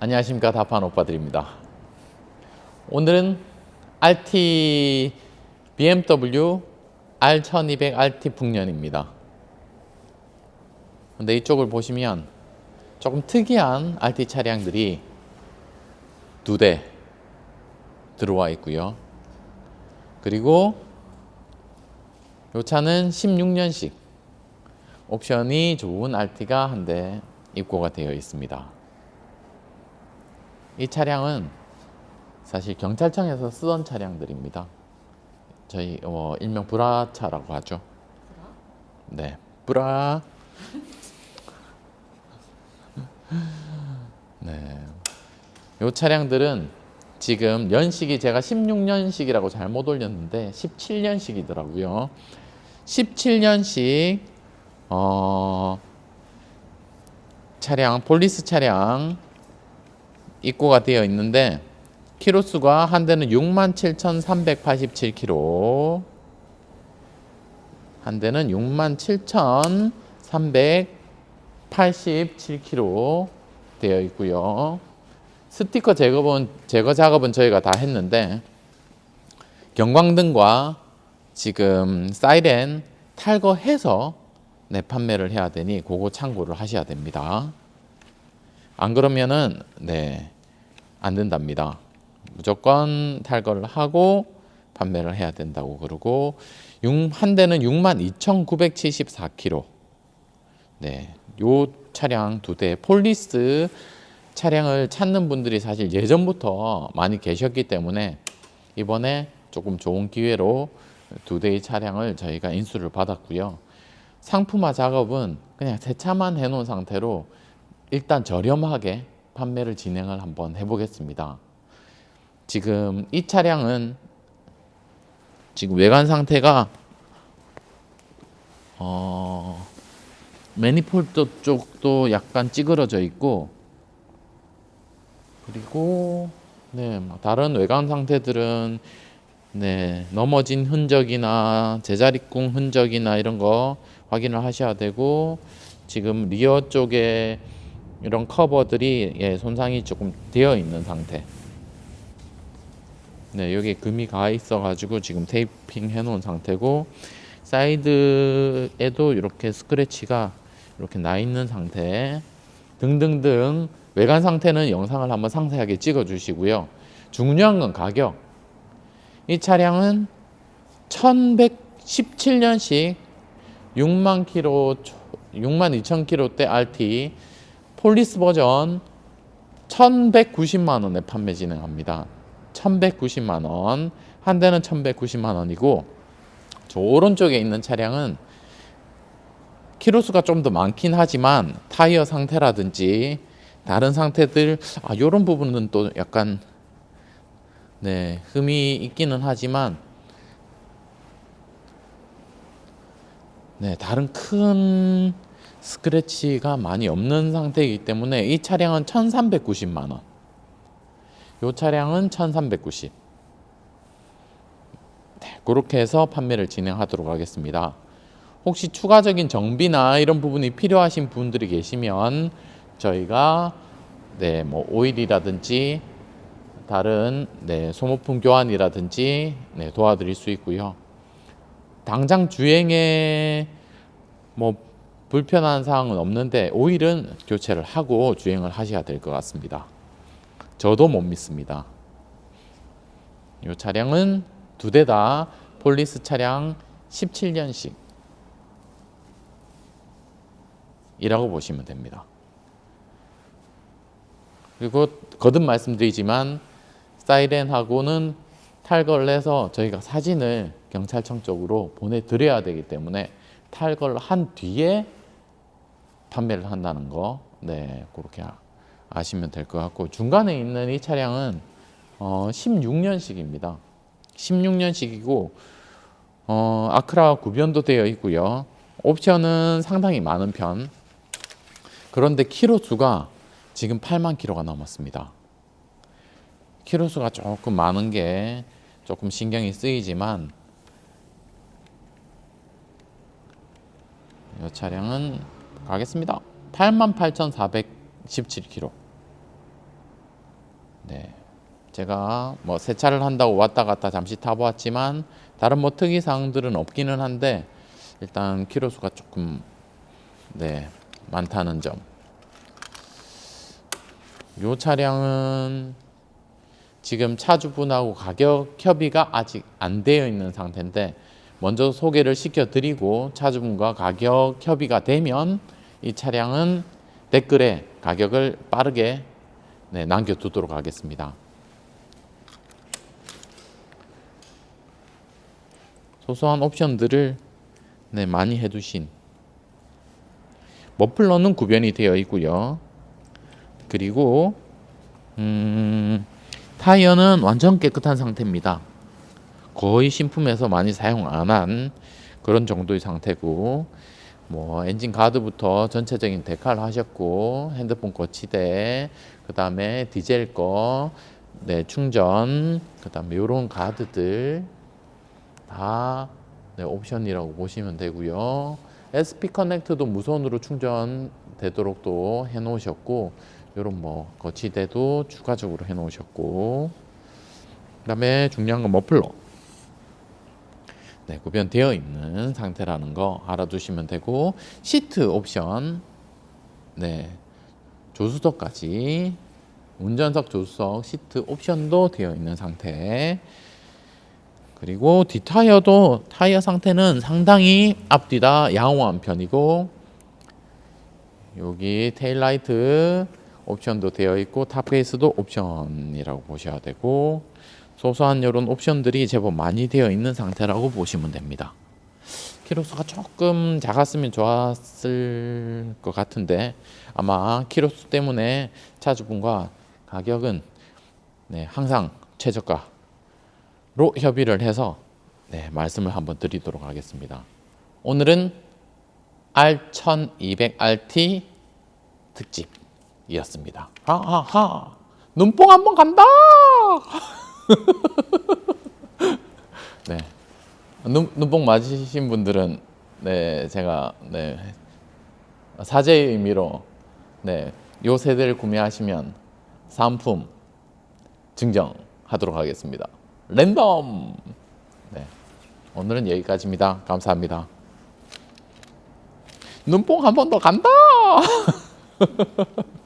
안녕하십니까 다판 오빠들입니다. 오늘은 RT BMW R1200 RT 풍년입니다. 근데 이쪽을 보시면 조금 특이한 RT 차량들이 두 대 들어와 있고요. 그리고 이 차는 16년식 옵션이 좋은 RT가 한 대 입고가 되어 있습니다. 이 차량은 사실 경찰청에서 쓰던 차량들입니다. 저희 어, 일명 브라차라고 하죠. 네, 브라. 네, 이 차량들은 지금 연식이 제가 16년식이라고 잘못 올렸는데 17년식이더라고요. 17년식 어, 차량 폴리스 차량 입고가 되어 있는데 키로수가 한 대는 67,387km 한 대는 67,387km 되어 있고요. 스티커 제거은 제거 작업은 저희가 다 했는데 경광등과 지금 사이렌 탈거해서 네, 판매를 해야 되니 그거 참고를 하셔야 됩니다. 안 그러면은 네, 안 된답니다. 무조건 탈거를 하고 판매를 해야 된다고 그러고 육- 한 대는 62,974km. 네. 요 차량 두 대 폴리스 차량을 찾는 분들이 사실 예전부터 많이 계셨기 때문에 이번에 조금 좋은 기회로 두 대의 차량을 저희가 인수를 받았고요. 상품화 작업은 그냥 세차만 해 놓은 상태로 일단 저렴하게 판매를 진행을 한번 해보겠습니다. 지금 이 차량은 지금 외관 상태가 어, 매니폴드 쪽도 약간 찌그러져 있고 그리고 네, 뭐 다른 외관 상태들은 네, 넘어진 흔적이나 제자리꿍 흔적이나 이런 거 확인을 하셔야 되고 지금 리어 쪽에 이런 커버들이 예, 손상이 조금 되어 있는 상태. 네, 여기 금이 가 있어 가지고 지금 테이핑 해 놓은 상태고 사이드에도 이렇게 스크래치가 이렇게 나 있는 상태 등등등 외관 상태는 영상을 한번 상세하게 찍어 주시고요. 중요한 건 가격. 이 차량은 1117년식 6만 킬로 6만 2천 킬로대 RT 폴리스 버전 1190만 원에 판매 진행합니다. 1190만 원. 한 대는 1190만 원이고 저 오른쪽에 있는 차량은 키로수가 좀 더 많긴 하지만 타이어 상태라든지 다른 상태들 아 요런 부분은 또 약간 네, 흠이 있기는 하지만 네, 다른 큰 스크래치가 많이 없는 상태이기 때문에 이 차량은 1390만 원. 이 차량은 1390. 네, 그렇게 해서 판매를 진행하도록 하겠습니다. 혹시 추가적인 정비나 이런 부분이 필요하신 분들이 계시면 저희가 네, 뭐 오일이라든지 다른 네, 소모품 교환이라든지 네, 도와드릴 수 있고요. 당장 주행에 뭐 불편한 사항은 없는데 오일은 교체를 하고 주행을 하셔야 될 것 같습니다. 저도 못 믿습니다. 이 차량은 두 대 다 폴리스 차량 17년식 이라고 보시면 됩니다. 그리고 거듭 말씀드리지만 사이렌하고는 탈거를 해서 저희가 사진을 경찰청 쪽으로 보내드려야 되기 때문에 탈거를 한 뒤에 판매를 한다는 거, 네, 그렇게 아- 아시면 될 것 같고 중간에 있는 이 차량은 어, 16년식입니다. 16년식이고 어, 아크라 구변도 되어 있고요. 옵션은 상당히 많은 편. 그런데 키로 수가 지금 8만 키로가 넘었습니다. 키로 수가 조금 많은 게 조금 신경이 쓰이지만 이 차량은 가겠습니다. 88,417km. 네. 제가 뭐 세차를 한다고 왔다 갔다 잠시 타보았지만 다른 뭐 특이 사항들은 없기는 한데 일단 키로 수가 조금 네 많다는 점. 요 차량은 지금 차주분하고 가격 협의가 아직 안 되어 있는 상태인데 먼저 소개를 시켜드리고 차주분과 가격 협의가 되면 이 차량은 댓글에 가격을 빠르게 네, 남겨두도록 하겠습니다. 소소한 옵션들을 네, 많이 해두신 머플러는 구변이 되어 있고요. 그리고 음, 타이어는 완전 깨끗한 상태입니다. 거의 신품에서 많이 사용 안 한 그런 정도의 상태고 뭐 엔진 가드부터 전체적인 데칼 하셨고 핸드폰 거치대 그 다음에 디젤 거 네, 충전 그 다음에 요런 가드들 다 네, 옵션이라고 보시면 되고요. SP 커넥트도 무선으로 충전되도록 또 해 놓으셨고 요런 뭐 거치대도 추가적으로 해 놓으셨고 그 다음에 중요한 건 머플러 네, 구변되어 있는 상태라는 거 알아두시면 되고 시트 옵션 네 조수석까지 운전석 조수석 시트 옵션도 되어 있는 상태. 그리고 뒷타이어도 타이어 상태는 상당히 앞뒤 다 양호한 편이고 여기 테일라이트 옵션도 되어 있고 탑베이스도 옵션이라고 보셔야 되고 소소한 이런 옵션들이 제법 많이 되어 있는 상태라고 보시면 됩니다. 키로수가 조금 작았으면 좋았을 것 같은데 아마 키로수 때문에 차주분과 가격은 네, 항상 최저가로 협의를 해서 네, 말씀을 한번 드리도록 하겠습니다. 오늘은 R1200RT 특집이었습니다. 하하하 눈뽕 한번 간다. 네. 눈, 눈뽕 맞으신 분들은 네 제가 네 사죄의 의미로 네 요 세대를 구매하시면 상품 증정하도록 하겠습니다. 랜덤. 네 오늘은 여기까지입니다. 감사합니다. 눈뽕 한 번 더 간다.